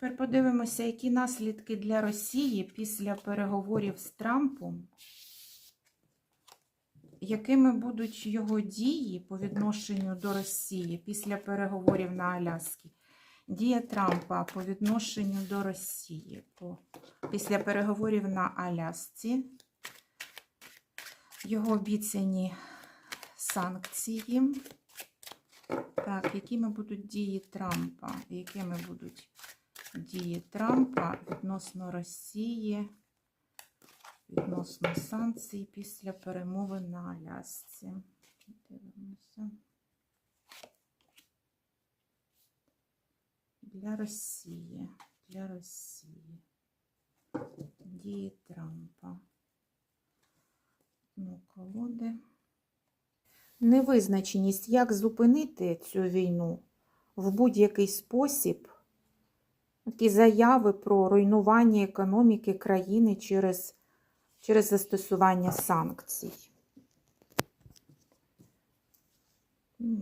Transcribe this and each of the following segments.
Тепер подивимося, які наслідки для Росії після переговорів з Трампом, якими будуть його дії по відношенню до Росії після переговорів на Аляскі. Дія Трампа по відношенню до Росії по, після переговорів на Алясці, його обіцяні санкції. Так, якими будуть дії Трампа? Якими будуть дії Трампа відносно Росії, відносно санкцій після перемови на Алясці? Дивимося. Для Росії. Для Росії. Дії Трампа. Ну, колоди. Невизначеність, як зупинити цю війну в будь-який спосіб. Такі заяви про руйнування економіки країни через, через застосування санкцій.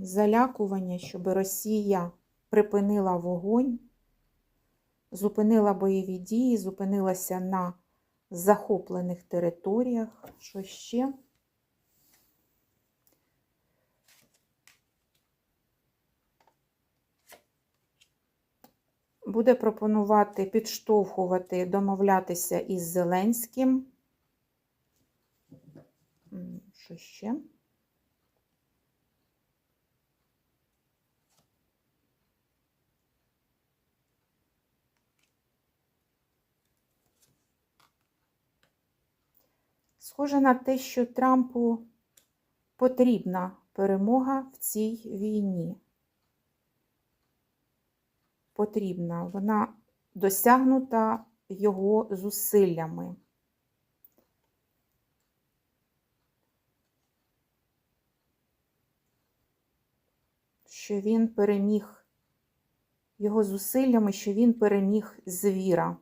Залякування, щоб Росія припинила вогонь, зупинила бойові дії, зупинилася на захоплених територіях. Що ще? Буде пропонувати підштовхувати, домовлятися із Зеленським. Що ще? Схоже на те, що Трампу потрібна перемога в цій війні потрібна. Вона досягнута його зусиллями. Що він переміг його зусиллями, що він переміг звіра.